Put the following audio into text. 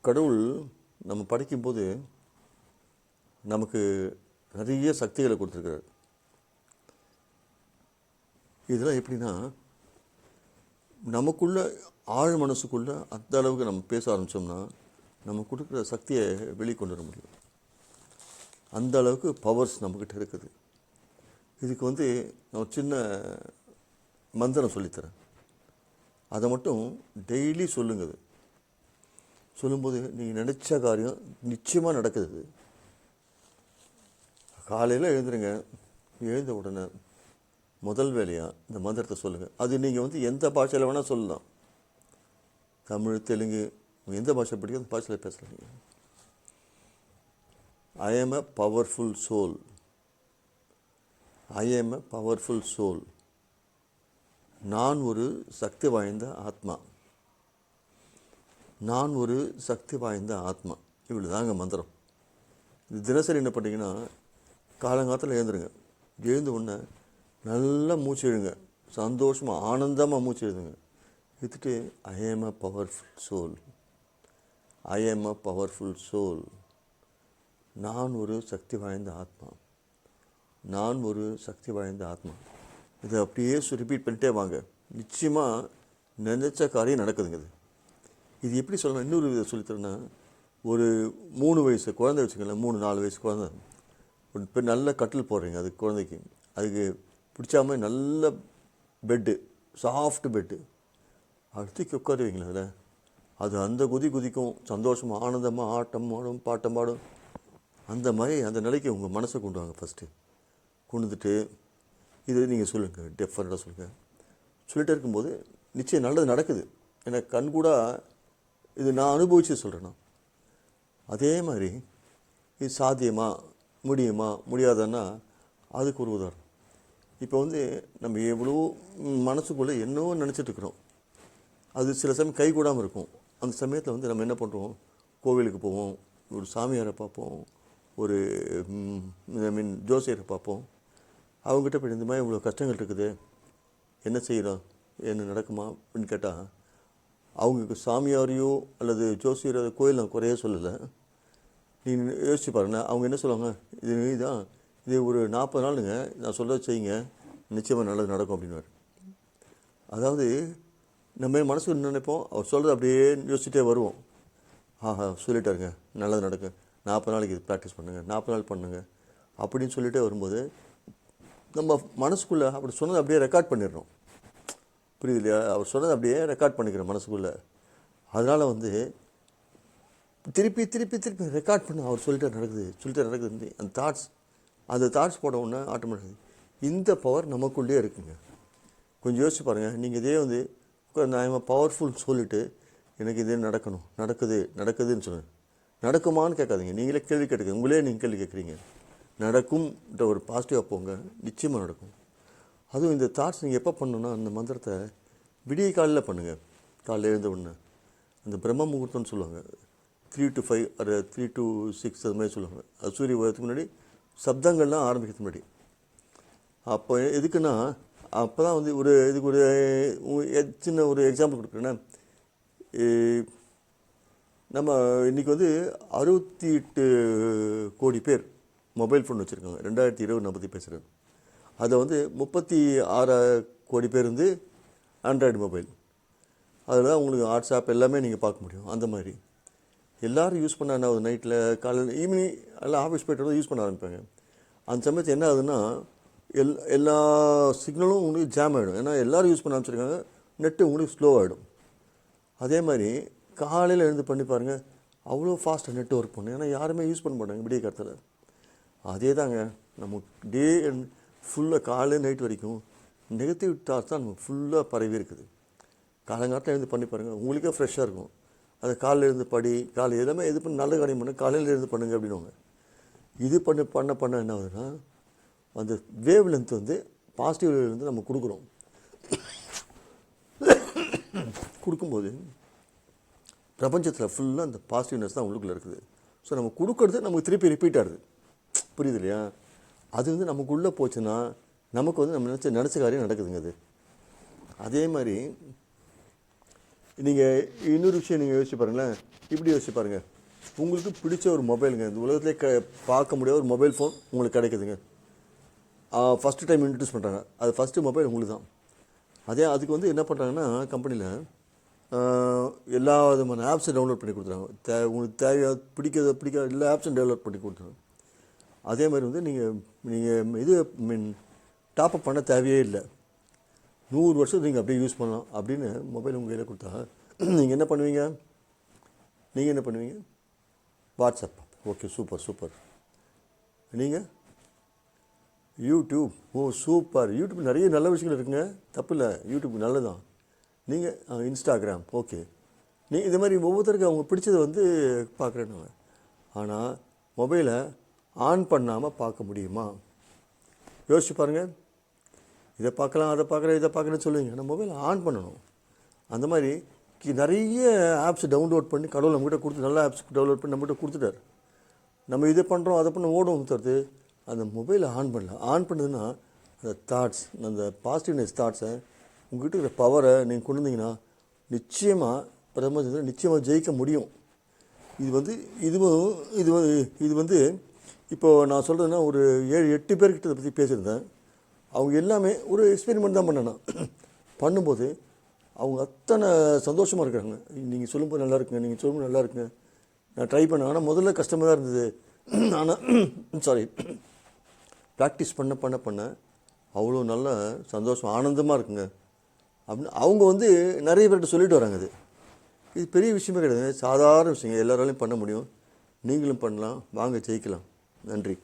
கடவுள் நம்ம படைக்கும்போது நமக்கு நிறைய சக்திகளை கொடுத்துருக்காரு இதெல்லாம் எப்படின்னா நமக்குள்ள ஆழ் மனசுக்குள்ள அந்த அளவுக்கு நம்ம பேச ஆரம்பித்தோம்னா நம்ம கொடுக்குற சக்தியை வெளிக்கொண்டு வர முடியும். அந்த அளவுக்கு பவர்ஸ் நம்மக்கிட்ட இருக்குது. இதுக்கு வந்து நான் ஒரு சின்ன மந்திரம் சொல்லித்தரேன். அதை மட்டும் டெய்லி சொல்லுங்க அது. சொல்லும்போது நீங்கள் நினச்ச காரியம் நிச்சயமாக நடக்குது காலையில் எழுந்துருங்க. எழுந்த உடனே முதல் வேலையாக இந்த மந்திரத்தை சொல்லுங்கள் அது நீங்கள் வந்து எந்த பாஷையில் வேணால் சொல்லலாம். தமிழ் தெலுங்கு எந்த பாஷை பிடிக்கும் அந்த பாஷையில் பேசலாம் நீங்கள் I am a powerful soul I am a powerful soul நான் ஒரு சக்தி வாய்ந்த ஆத்மா. நான் ஒரு சக்தி வாய்ந்த ஆத்மா. இவ்வளோ தாங்க மந்திரம். இது தினசரி என்ன பண்ணிங்கன்னா காலங்காலத்தில் எழுந்துருங்க. எழுந்து உடனே நல்லா மூச்சு எழுங்க சந்தோஷமாக ஆனந்தமாக மூச்சு எழுதுங்க எடுத்துட்டு I am a powerful soul I am a powerful soul நான் ஒரு சக்தி வாய்ந்த ஆத்மா. நான் ஒரு சக்தி வாய்ந்த ஆத்மா. இதை அப்படியே ரிப்பீட் பண்ணிட்டே வாங்க. நிச்சயமாக நினைச்ச காரியம் நடக்குதுங்க இது. இது எப்படி சொல்லணும் இன்னொரு வித சொல்லித்தரேன்னா ஒரு மூணு வயசு குழந்தை வச்சுக்கோங்களேன் மூணு நாலு வயசு குழந்தை. ஒரு இப்போ நல்ல கட்டில் போடுறீங்க அது குழந்தைக்கு. அதுக்கு பிடிச்சா மாதிரி நல்ல பெட்டு சாஃப்ட் பெட்டு அடுத்து உட்காருவீங்களா அதில். அது அந்த குதி குதிக்கும். சந்தோஷமாக ஆனந்தமாக ஆட்டம் ஆடும் பாட்டம் பாடும். அந்த மாதிரி அந்த நிலைக்கு உங்கள் மனசை கொண்டு வாங்க ஃபஸ்ட்டு கொண்டு வந்துட்டு இது நீங்கள் சொல்லுங்கள் டெஃபரெண்டாக சொல்லுங்கள் சொல்லிகிட்டே இருக்கும்போது நிச்சயம் நல்லது நடக்குது. எனக்கு கண் கூட இது நான் அனுபவித்து சொல்கிறேன்னா அதே மாதிரி இது சாத்தியமா முடியுமா முடியாதான்னா அதுக்கு ஒரு உதாரணம். இப்போ வந்து நம்ம எவ்வளோ மனசுக்குள்ளே என்னவோ நினச்சிட்டு இருக்கிறோம் அது சில சமயம் கை கூடாமல் இருக்கும். அந்த சமயத்தில் வந்து நம்ம என்ன பண்ணுறோம் கோவிலுக்கு போவோம் ஒரு சாமியாரை பார்ப்போம் ஒரு ஐ மீன் ஜோசியரை பார்ப்போம். அவங்ககிட்ட போய் இந்த மாதிரி இவ்வளோ கஷ்டங்கள் இருக்குது. என்ன செய்கிறோம் என்ன நடக்குமா? அப்படின்னு கேட்டால் அவங்களுக்கு சாமியாரையோ அல்லது ஜோசியரோ கோயில் நான் குறைய சொல்லலை. நீ யோசிச்சு பாருங்கள் அவங்க என்ன சொல்லுவாங்க? இது இதுதான் இது ஒரு நாற்பது நாளுங்க நான் சொல்கிறத செய்யுங்க நிச்சயமாக நல்லது நடக்கும் அப்படின்னுவார். அதாவது நம்ம மனசுக்கு நினைப்போம்? அவர் சொல்கிறது அப்படியே யோசிச்சுட்டே வருவோம். ஆஹா சொல்லிட்டாருங்க நல்லது நடக்கும் நாற்பது நாளைக்கு இது ப்ராக்டிஸ் பண்ணுங்கள் நாற்பது நாள் பண்ணுங்கள் அப்படின்னு சொல்லிகிட்டே வரும்போது நம்ம மனசுக்குள்ளே அப்படி சொன்னது அப்படியே ரெக்கார்ட் பண்ணிடுறோம். புரியுது இல்லையா? அவர் சொன்னது அப்படியே ரெக்கார்ட் பண்ணிக்கிறேன் மனசுக்குள்ளே. அதனால் வந்து திருப்பி திருப்பி திருப்பி ரெக்கார்ட் பண்ண. அவர் சொல்லிட்டு நடக்குது. சொல்லிட்டு நடக்குது. அந்த தாட்ஸ் அந்த தாட்ஸ் போட உடனே ஆட்டோமேட்டிக் இந்த பவர் நமக்குள்ளேயே இருக்குங்க. கொஞ்சம் யோசிச்சு பாருங்கள் நீங்கள் இதே வந்து நான் பவர்ஃபுல் சொல்லிவிட்டு எனக்கு இதே நடக்கணும். நடக்குது நடக்குதுன்னு சொல்லுங்கள் நடக்குமான்னு கேட்காதீங்க. நீங்களே கேள்வி கேட்குறீங்க உங்களே நீங்கள் கேள்வி கேட்குறீங்க. நடக்கும்ன்ற ஒரு பாசிட்டிவாக போங்க. நிச்சயமாக நடக்கும். அதுவும் இந்த தாட்ஸ் நீங்கள் எப்போ பண்ணணுன்னா அந்த மந்திரத்தை விடிய காலையில் பண்ணுங்கள் காலையில் எழுந்த உடனே. அந்த பிரம்ம முகூர்த்தம்னு சொல்லுவாங்க. த்ரீ டு ஃபைவ் அது த்ரீ டு சிக்ஸ் அது மாதிரி சொல்லுவாங்க. அது சூரிய உதயத்துக்கு முன்னாடி சப்தங்கள்லாம் ஆரம்பிக்கிறதுக்கு முன்னாடி. அப்போ எதுக்குன்னா அப்போ தான் வந்து ஒரு இதுக்கு ஒரு சின்ன ஒரு எக்ஸாம்பிள் கொடுக்குறேன்னா நம்ம இன்றைக்கி வந்து அறுபத்தி எட்டு கோடி பேர் மொபைல் ஃபோன் வச்சுருக்காங்க. ரெண்டாயிரத்தி இருபது நான் பற்றி பேசுகிறேன் அதை வந்து முப்பத்தி ஆறு கோடி பேர் வந்து ஆண்ட்ராய்டு மொபைல் அதில் தான் உங்களுக்கு வாட்ஸ்அப் எல்லாமே நீங்கள் பார்க்க முடியும். அந்த மாதிரி. எல்லாரும் யூஸ் பண்ண என்ன நைட்டில் காலையில் ஈவினிங் எல்லாம் ஆஃபீஸ் போய்ட்டு யூஸ் பண்ண ஆரம்பிப்பாங்க. அந்த சமயத்தில் என்ன ஆகுதுன்னா எல் எல்லா சிக்னலும் உங்களுக்கு ஜாம் ஆகிடும் ஏன்னா எல்லோரும் யூஸ் பண்ண ஆரம்பிச்சிருக்காங்க. நெட்டு உங்களுக்கு ஸ்லோ ஆகிடும் அதே மாதிரி காலையில் எழுந்து பண்ணி பாருங்கள் அவ்வளோ ஃபாஸ்ட்டாக நெட் ஒர்க் பண்ணும் ஏன்னா யாருமே யூஸ் பண்ண மாட்டாங்க விடிய காலத்தில். அதே தாங்க நம்ம டே ஃபுல்லாக காலையில் நைட் வரைக்கும் நெகட்டிவ் தாட்ஸ் தான் நமக்கு ஃபுல்லாக பரவி இருக்குது. காலங்காலத்தில் எழுந்து பண்ணி பாருங்கள் உங்களுக்கே ஃப்ரெஷ்ஷாக இருக்கும். அதை காலையில் இருந்து படி காலை எல்லாமே இது பண்ணி நல்ல காரியம் பண்ண காலையில் இருந்து பண்ணுங்க அப்படின்னுவாங்க. இது பண்ண பண்ண பண்ண என்ன ஆகுதுன்னா அந்த வேவ் லென்த் வந்து பாசிட்டிவ் வந்து நம்ம கொடுக்குறோம். கொடுக்கும்போது பிரபஞ்சத்தில் ஃபுல்லாக அந்த பாசிட்டிவ்னஸ் தான் உள்ளுக்குள்ளே இருக்குது. ஸோ நம்ம கொடுக்கறது நமக்கு திருப்பி ரிப்பீட் ஆகுது. புரியுது இல்லையா? அது வந்து நமக்குள்ளே போச்சுன்னா நமக்கு வந்து நம்ம நினச்ச நினச்ச காரியம் நடக்குதுங்க அது அதே மாதிரி நீங்கள் இன்னொரு விஷயம் நீங்கள் யோசிச்சு பாருங்களேன். இப்படி யோசிச்சு பாருங்கள் உங்களுக்கு பிடிச்ச ஒரு மொபைலுங்க. இந்த உலகத்திலே க பார்க்க முடியாத ஒரு மொபைல் ஃபோன் உங்களுக்கு கிடைக்குதுங்க. ஃபஸ்ட்டு டைம் இன்ட்ரடியூஸ் பண்ணுறாங்க அது ஃபஸ்ட்டு மொபைல் உங்களுக்கு தான் அதே அதுக்கு வந்து என்ன பண்ணுறாங்கன்னா கம்பெனியில் எல்லா விதமான ஆப்ஸும் டவுன்லோட் பண்ணி கொடுத்துறாங்க. தே உங்களுக்கு தேவையாக பிடிக்காத பிடிக்காத எல்லா ஆப்ஸும் டெவலப் பண்ணி கொடுத்துறாங்க. அதே மாதிரி வந்து நீங்கள் நீங்கள் இது மீன் டாப்அப் பண்ண தேவையே இல்லை. நூறு வருஷம் நீங்கள் அப்படியே யூஸ் பண்ணலாம் அப்படின்னு மொபைல் உங்கள் கையில் கொடுத்தா நீங்கள் என்ன பண்ணுவீங்க? நீங்கள் என்ன பண்ணுவீங்க? வாட்ஸ்அப் ஓகே சூப்பர் சூப்பர் நீங்கள் யூடியூப் ஓ சூப்பர் யூடியூப் நிறைய நல்ல விஷயங்கள் இருக்குங்க. தப்பு இல்லை. யூடியூப் நல்லதான் நீங்கள் இன்ஸ்டாகிராம் ஓகே நீ இது மாதிரி ஒவ்வொருத்தருக்கு அவங்க பிடிச்சதை வந்து பார்க்குறேன்னு ஆனால் மொபைலை ஆன் பண்ணாமல் பார்க்க முடியுமா? யோசிச்சு பாருங்கள் இதை பார்க்கலாம் அதை பார்க்குறேன் இதை பார்க்குறேன்னு சொல்லுவீங்க. நம்ம மொபைல் ஆன் பண்ணணும். அந்த மாதிரி நிறைய ஆப்ஸ் டவுன்லோட் பண்ணி கடவுள் நம்மகிட்ட கொடுத்து நல்ல ஆப்ஸ் டவுன்லோட் பண்ணி நம்மகிட்ட கொடுத்துட்டார். நம்ம இதை பண்ணுறோம் அதை பண்ண ஓடும் தருது. அந்த மொபைலை ஆன் பண்ணல. ஆன் பண்ணதுன்னா அந்த தாட்ஸ் அந்த பாசிட்டிவ்னஸ் தாட்ஸை உங்ககிட்ட இருக்கிற பவரை நீங்கள் கொண்டு வந்தீங்கன்னா நிச்சயமாக பிரதமர் நிச்சயமாக ஜெயிக்க முடியும். இது வந்து இதுவும் இது இது வந்து இப்போது நான் சொல்கிறதுனா ஒரு ஏழு எட்டு பேர்கிட்ட இதை பற்றி பேசியிருந்தேன். அவங்க எல்லாமே ஒரு எக்ஸ்பெரிமெண்ட் தான் பண்ணேன் பண்ணும்போது அவங்க அத்தனை சந்தோஷமாக இருக்கிறாங்க. நீங்கள் சொல்லும்போது நல்லா இருக்குங்க நீங்கள் சொல்லும்போது நல்லா இருக்குங்க. நான் ட்ரை பண்ணேன். ஆனால் முதல்ல கஷ்டமாக தான் இருந்தது. ஆனால் சாரி ப்ராக்டிஸ் பண்ண பண்ண பண்ண அவ்வளோ நல்ல சந்தோஷம் ஆனந்தமாக இருக்குங்க. அப்படின்னு அவங்க வந்து நிறைய பேர்கிட்ட சொல்லிட்டு வராங்க இது இது பெரிய விஷயமே கிடையாது. சாதாரண விஷயங்க. எல்லாராலையும் பண்ண முடியும். நீங்களும் பண்ணலாம். வாங்க ஜெயிக்கலாம். நன்றி.